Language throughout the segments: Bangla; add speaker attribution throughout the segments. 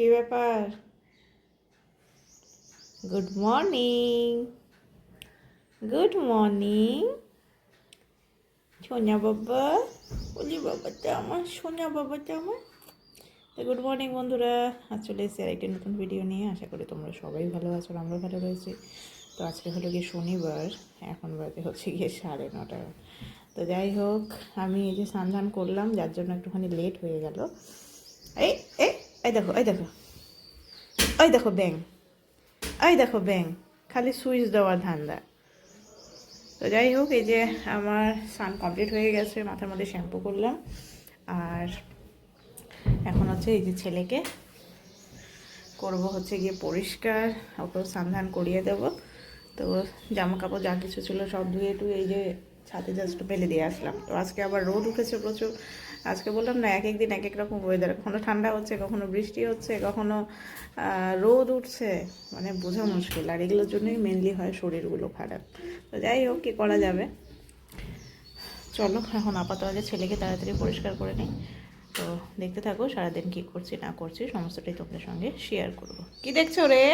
Speaker 1: কি ব্যাপার? গুড মর্নিং গুড মর্নিং সোনা বাবা, বলি বাবাটা আমার সোনা বাবাটা আমার। গুড মর্নিং বন্ধুরা, আজ চলে এসেছি আর একটি নতুন ভিডিও নিয়ে। আশা করি তোমরা সবাই ভালো আছো আমরা ভালো রয়েছি। তো আজকে হলো গিয়ে শনিবার, এখন বাজে হচ্ছে গিয়ে সাড়ে নটা। তো যাই হোক, আমি এই যে স্নান করলাম, যার জন্য একটুখানি লেট হয়ে গেল। এই এই এই দেখো এই দেখো। ওই দেখো ব্যাং এই দেখো ব্যাং খালি সুইচ দেওয়ার ধান্দা। তো যাই হোক, এই যে আমার স্নান কমপ্লিট হয়ে গেছে, মাথার মধ্যে শ্যাম্পু করলাম। আর এখন হচ্ছে এই যে ছেলেকে করব হচ্ছে গিয়ে পরিষ্কার, ওকেও স্নান করিয়ে দেব। তো জামা কাপড় যা কিছু ছিল সব ধুয়ে টুয়ে এই যে ছাদে জাস্ট ফেলে দিয়ে আসলাম। তো আজকে আবার রোদ উঠেছে প্রচুর। আজকে বললাম না এক এক দিন এক এক রকম ওয়েদার কখনো ঠান্ডা হচ্ছে, কখনো বৃষ্টি হচ্ছে, কখনো রোদ উঠছে। মানে বোঝা মুশকিল। আর এগুলোর জন্যই মেনলি হয় শরীরগুলো খারাপ। তো যাই হোক, কী করা যাবে? চলো, এখন আপাতত আগে ছেলেকে তাড়াতাড়ি পরিষ্কার করে নিই। তো দেখতে থাকো, সারাদিন কী করছি, না করছি, সমস্তটাই তোমাদের সঙ্গে শেয়ার করব। কি দেখছ রে?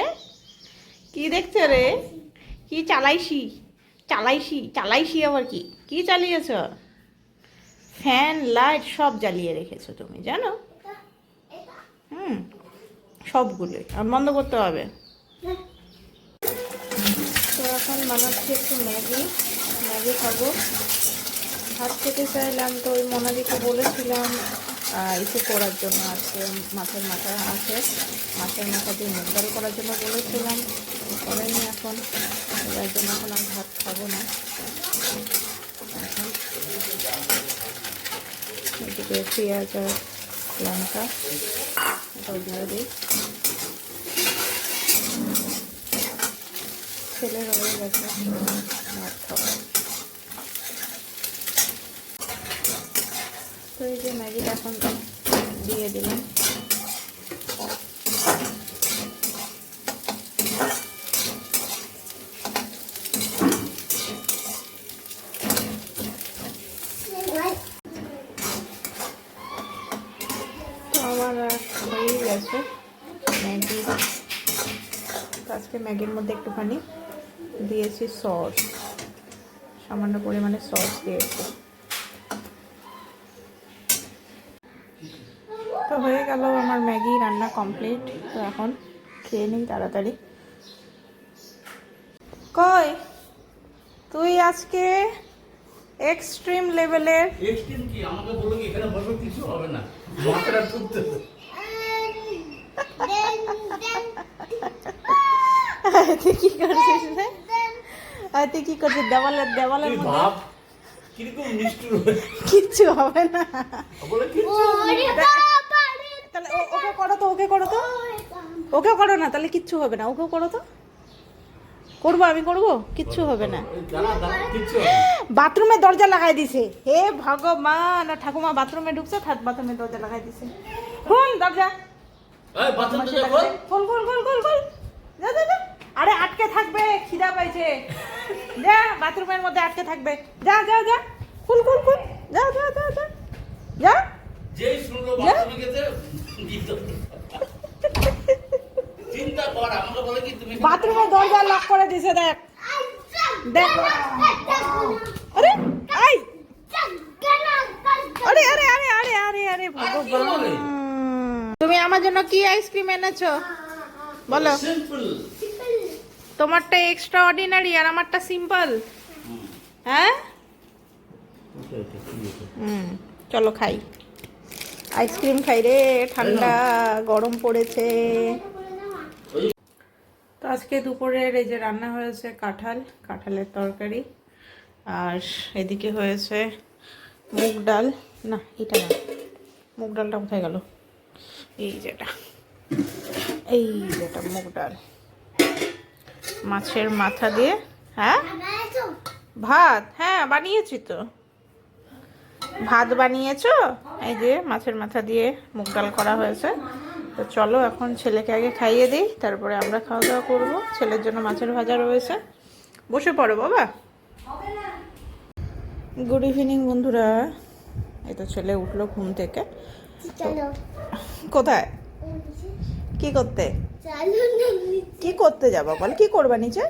Speaker 1: কি দেখছ রে? কি চালাইছি? চালাইছি চালাইছি আবার কি? কি চালিয়েছ? ফ্যান, লাইট সব জ্বালিয়ে রেখেছো তুমি, জানো? হুম, সবগুলোই, আর বন্ধ করতে হবে। তো এখন বানাচ্ছি একটু ম্যাগি ম্যাগি খাব। ভাত খেতে চাইলাম, তো ওই মোনাদিকে বলেছিলাম। ইসে করার জন্য আজকে মাছের মাথা আছে। মাছের মাথা দিয়ে ডাল করার জন্য বলেছিলাম। করেনি এখন। যার জন্য এখন আমি ভাত খাব না। এদিকে পেঁয়াজ আর লঙ্কা দিয়ে দিই। ছেলের হয়ে গেছে। ভাত খাব। এই যে ম্যাগিটা এখন দিয়ে দিলাম। আমার গেছে ম্যাগি। আজকে ম্যাগির মধ্যে একটুখানি দিয়েছি সস। সামান্য পরিমাণে সস দিয়েছি। তো হয়ে গেল আমার ম্যাগি রান্না কমপ্লিট তো এখন খেয়ে নিই তাড়াতাড়ি। কই? তুই আজকে এক্সট্রিম লেভেলের
Speaker 2: এক্সট্রিম কি? আমাকে বলল কি এখানে বসো কিছু হবে না। মাথাটা ঢুকতে
Speaker 1: তুই কি করছিস রে? আর তুই কি করছিস? দেওয়ালের দেওয়ালের মধ্যে
Speaker 2: কীরকম
Speaker 1: কিচ্ছু হবে না।
Speaker 2: বলে কিচ্ছু
Speaker 1: করো তো ওকে করো তো। ওকে করো না তাহলে কিচ্ছু হবে না। ওকেও করো তো। করব আমি করব? কিচ্ছু হবে না। বাথরুমে দরজা লাগাই দিছে। হে ভগবান ঠাকুমা বাথরুমে ঢুকছে থাক বাথরুমে দরজা লাগাই দিছে। খোল দরজা।
Speaker 2: খোল।
Speaker 1: খোল খোল খোল খোল আরে আটকে থাকবে খিদা পাইছে। যা বাথরুমের মধ্যে আটকে থাকবে। যা যা যা। খুল খুল খুল। যা যা যা যা। যা।
Speaker 2: যেই শুনলো বাথরুমে গেছে
Speaker 1: বাথরুমের দরজা লক করে দিছে দেখ। দেখ। আরে আই। আরে আরে আরে আরে আরে আরে ভগবান। তুমি আমার জন্য কি আইসক্রিম এনেছো? বলো। তোমারটা এক্সট্রা অর্ডিনারি আর আমারটা সিম্পল হ্যাঁ? হুম চলো খাই। আইসক্রিম খাই রে, ঠান্ডা, গরম পড়েছে। তো আজকে দুপুরের এই যে রান্না হয়েছে কাঁঠাল, কাঁঠালের তরকারি, আর এদিকে হয়েছে মুগ ডাল। না, এটা না, মুগ ডালটা কোথায় গেল? এই যেটা এই যেটা, মুগ ডাল। মাছের মাথা দিয়ে হ্যাঁ? ভাত হ্যাঁ বানিয়েছি তো। ভাত বানিয়েছো? এই যে মাছের মাথা দিয়ে মুগ ডাল করা হয়েছে। তো চলো এখন ছেলেকে আগে খাইয়ে দিই তারপরে আমরা খাওয়া দাওয়া করব। ছেলের জন্য মাছের ভাজা রয়েছে। বসে পড়ো বাবা। গুড ইভিনিং বন্ধুরা। এই তো ছেলে উঠল ঘুম থেকে।
Speaker 3: চলো?
Speaker 1: কোথায়? কি করতে? কি করতে যাব বল? কি করবা নিচে?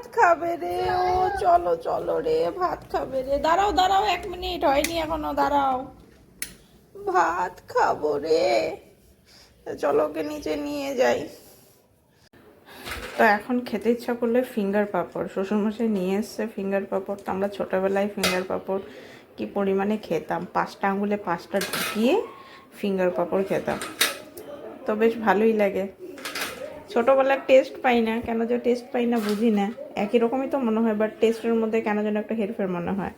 Speaker 1: ভাত খাবে রে, ও চলো চলো রে, ভাত খাবে রে। দাঁড়াও দাঁড়াও, এক মিনিট, হয়নি এখনও, দাঁড়াও। ভাত খাব রে। চলো ওকে নিচে নিয়ে যাই। তো এখন খেতে ইচ্ছা করলে ফিঙ্গার পাঁপড়। শ্বশুরমশাই নিয়ে এসছে ফিঙ্গার পাঁপড়। তো আমরা ছোটোবেলায় ফিঙ্গার পাঁপড় কি পরিমাণে খেতাম? পাঁচটা আঙুলে পাঁচটা ঢুকিয়ে ফিঙ্গার পাঁপড় খেতাম। তো বেশ ভালোই লাগে। ছোটোবেলার টেস্ট পাই না, কেন যে টেস্ট পাই না বুঝি না। একই রকমই তো মনে হয় বাট টেস্টের মধ্যে কেন যেন একটা হেরফের মনে হয়।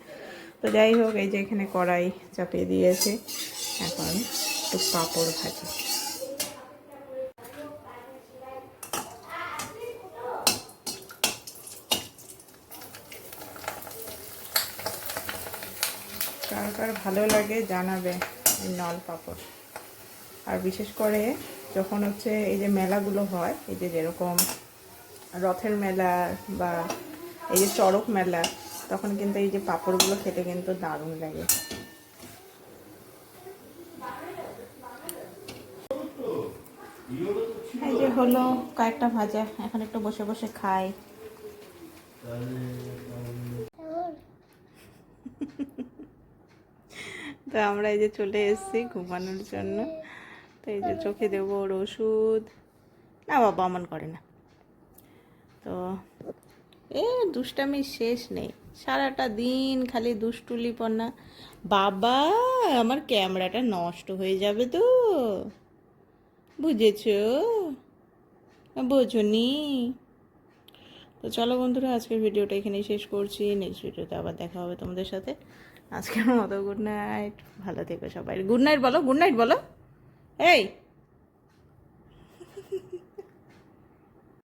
Speaker 1: তো যাই হোক, এই যে এখানে কড়াই চাপিয়ে দিয়েছে, এখন একটু পাঁপড় ভাজি। কার কার ভালো লাগে জানাবে নল পাঁপড়। আর বিশেষ করে যখন হচ্ছে এই যে মেলাগুলো হয়, এই যে যেরকম রথের মেলা বা এই যে চড়ক মেলা, তখন কিন্তু এই যে পাঁপড়গুলো খেতে কিন্তু দারুণ লাগে। এই যে হলো কয়েকটা ভাজা, এখন একটু বসে বসে খাই। তো আমরা এই যে চলে এসেছি ঘুমানোর জন্য। তো এই যে চোখে দেবো ওর ওষুধ। না বাবা, অমন করে না। তো এ দুষ্টামি শেষ নেই। সারাটা দিন খালি দুষ্টুলিপনা বাবা, আমার ক্যামেরাটা নষ্ট হয়ে যাবে তো। বুঝেছ? বোঝনি? তো চলো বন্ধুরা, আজকের ভিডিওটা এখানেই শেষ করছি। নেক্সট ভিডিওতে আবার দেখা হবে তোমাদের সাথে। আজকের মতো গুড নাইট ভালো থেকো সবাই। গুড নাইট বলো গুড নাইট বলো। এই